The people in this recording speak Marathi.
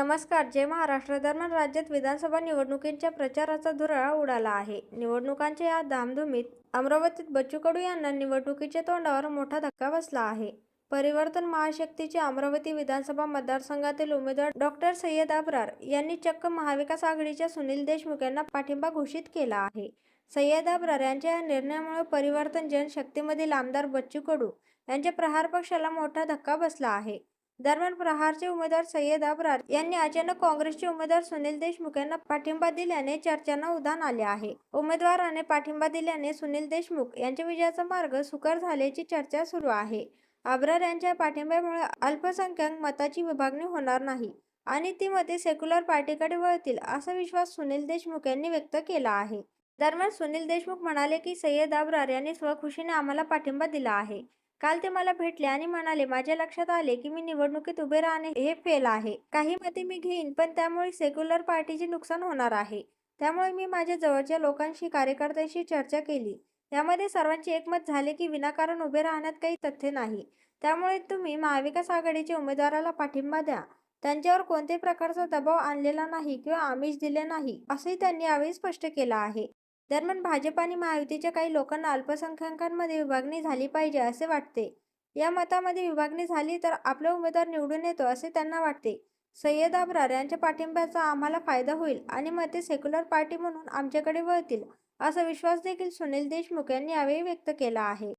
नमस्कार जय महाराष्ट्र दरम्यान राज्यात विधानसभा निवडणुकींच्या प्रचाराचा धुरळा उडाला आहे. निवडणुकांच्या या धामधुमीत अमरावतीत बच्चू कडू यांना निवडणुकीच्या तोंडावर मोठा धक्का बसला आहे. परिवर्तन महाशक्तीचे अमरावती विधानसभा मतदारसंघातील उमेदवार डॉक्टर सय्यद अब्रार यांनी चक्क महाविकास आघाडीच्या सुनील देशमुख यांना पाठिंबा घोषित केला आहे. सय्यद अब्रार यांच्या या निर्णयामुळे परिवर्तन जनशक्तीमधील आमदार बच्चू कडू यांच्या प्रहार पक्षाला मोठा धक्का बसला आहे. दरम्यान प्रहारचे उमेदवार सय्यद अब्रार यांनी अचानक काँग्रेसचे उमेदवार सुनील देशमुख यांना पाठिंबा दिल्याने चर्चांना उधाण आले आहे. उमेदवाराने पाठिंबा दिल्याने सुनील देशमुख यांच्या विजयाचा मार्ग सुकर झाल्याची चर्चा सुरू आहे. अब्रार यांच्या पाठिंब्यामुळे अल्पसंख्याक मताची विभागणी होणार नाही आणि ती मते सेक्युलर पार्टीकडे वळतील असा विश्वास सुनील देशमुख यांनी व्यक्त केला आहे. दरम्यान सुनील देशमुख म्हणाले की सय्यद अब्रार यांनी स्वखुशीने आम्हाला पाठिंबा दिला आहे. काल ते मला भेटले आणि म्हणाले माझ्या लक्षात आले की मी निवडणुकीत उभे राहणे हे फेल आहे. काही मते मी घेईन पण त्यामुळे सेक्युलर पार्टीचे नुकसान होणार आहे. त्यामुळे मी माझ्या जवळच्या लोकांशी कार्यकर्त्यांशी चर्चा केली. यामध्ये सर्वांचे एकमत झाले की विनाकारण उभे राहण्यात काही तथ्य नाही. त्यामुळे तुम्ही महाविकास आघाडीच्या उमेदवाराला पाठिंबा द्या. त्यांच्यावर कोणत्याही प्रकारचा दबाव आणलेला नाही किंवा आमिष दिले नाही असंही त्यांनी यावेळी स्पष्ट केलं आहे. दरम्यान भाजप आणि महायुतीच्या काही लोकांना अल्पसंख्याकांमध्ये विभागणी झाली पाहिजे असे वाटते. या मतामध्ये विभागणी झाली तर आपला उमेदवार निवडून येतो असे त्यांना वाटते. सय्यद अब्रार यांच्या पाठिंब्याचा आम्हाला फायदा होईल आणि मते सेक्युलर पार्टी म्हणून आमच्याकडे वळतील असा विश्वास देखील सुनील देशमुख यांनी यावेळी व्यक्त केला आहे.